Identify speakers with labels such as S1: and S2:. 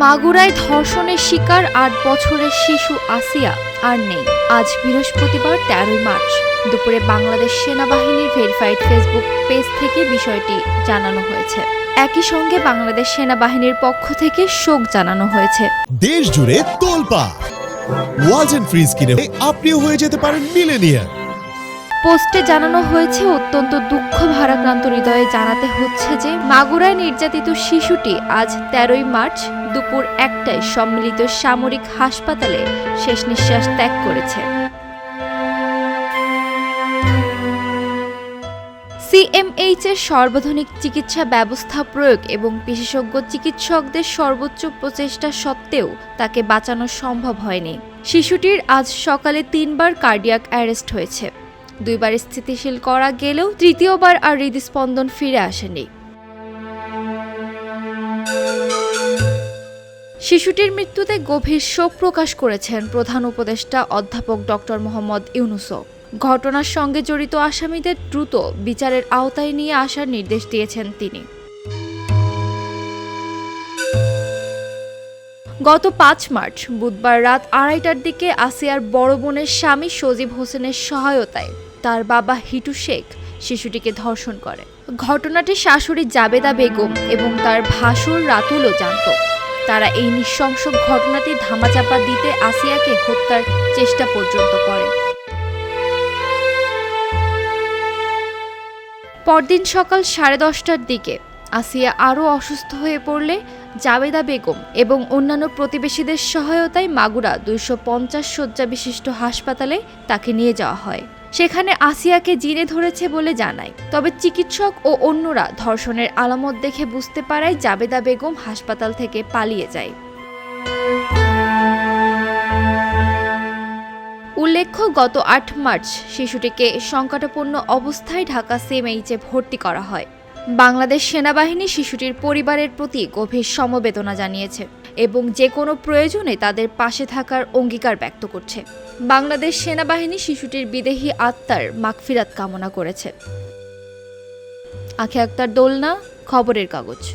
S1: মাগুরায় ধর্ষণের শিকার আট বছরের শিশু আসিয়া আর নেই। আজ বৃহস্পতিবার তেরোই মার্চ। দুপুরে বাংলাদেশ সেনাবাহিনীর ভেরিফাইড ফেসবুক পেজ থেকে বিষয়টি জানানো হয়েছে। একই সঙ্গে বাংলাদেশ সেনাবাহিনীর পক্ষ থেকে শোক জানানো হয়েছে।
S2: দেশ জুড়ে তোলপা ওয়ালটন ফ্রিজ কিনে আপনিও হয়ে যেতে পারেন মিলেনিয়ার
S1: পোস্টে জানানো হয়েছে, অত্যন্ত দুঃখ ভারাক্রান্ত হৃদয়ে জানাতে হচ্ছে যে, মাগুরায় নির্যাতিত শিশুটি আজ তেরোই মার্চ দুপুর একটায় সম্মিলিত সামরিক হাসপাতালে শেষ নিঃশ্বাস ত্যাগ করেছে। সিএমএইচ এর সর্বাধুনিক চিকিৎসা ব্যবস্থা প্রয়োগ এবং বিশেষজ্ঞ চিকিৎসকদের সর্বোচ্চ প্রচেষ্টা সত্ত্বেও তাকে বাঁচানো সম্ভব হয়নি। শিশুটির আজ সকালে তিনবার কার্ডিয়াক অ্যারেস্ট হয়েছে। দুইবার স্থিতিশীল করা গেলেও তৃতীয়বার আর হৃদস্পন্দন ফিরে আসেনি। শিশুটির মৃত্যুতে গভীর শোক প্রকাশ করেছেন প্রধান উপদেষ্টা অধ্যাপক ডক্টর মোহাম্মদ ইউনুসও। ঘটনার সঙ্গে জড়িত আসামিদের দ্রুত বিচারের আওতায় নিয়ে আসার নির্দেশ দিয়েছেন তিনি। গত পাঁচ মার্চ, বুধবার রাত আড়াইটার দিকে আসিয়ার বড় বোনের স্বামী সজীব হোসেনের সহায়তায় তার বাবা হিটু শেখ শিশুটিকে ধর্ষণ করে। ঘটনাটি শাশুড়ি জাবেদা বেগম এবং তার ভাসুর রাতুলও জানত। তারা এই নৃশংস ঘটনাটি ধামাচাপা দিতে আসিয়াকে হত্যার চেষ্টা পর্যন্ত করে। পরদিন সকাল সাড়ে দশটার দিকে আসিয়া আরও অসুস্থ হয়ে পড়লে জাবেদা বেগম এবং অন্যান্য প্রতিবেশীদের সহায়তায় মাগুরা দুইশো পঞ্চাশ শয্যা বিশিষ্ট হাসপাতালে তাকে নিয়ে যাওয়া হয়। সেখানে আসিয়াকে জিনে ধরেছে বলে জানায়। তবে চিকিৎসক ও অন্যরা ধর্ষণের আলামত দেখে বুঝতে পারায় জাবেদা বেগম হাসপাতাল থেকে পালিয়ে যায়। উল্লেখ্য, গত আট মার্চ শিশুটিকে সংকটাপন্ন অবস্থায় ঢাকা সিএমএইচে ভর্তি করা হয়। বাংলাদেশ সেনাবাহিনী শিশুটির পরিবারের প্রতি গভীর সমবেদনা জানিয়েছে। এবং যে কোনো প্রয়োজনে তাদের পাশে থাকার অঙ্গীকার ব্যক্ত করছে। বাংলাদেশ সেনাবাহিনী শিশুটির বিদেহী আত্মার মাগফিরাত কামনা করেছে। আখে আক্তার দোলনা, খবরের কাগজ।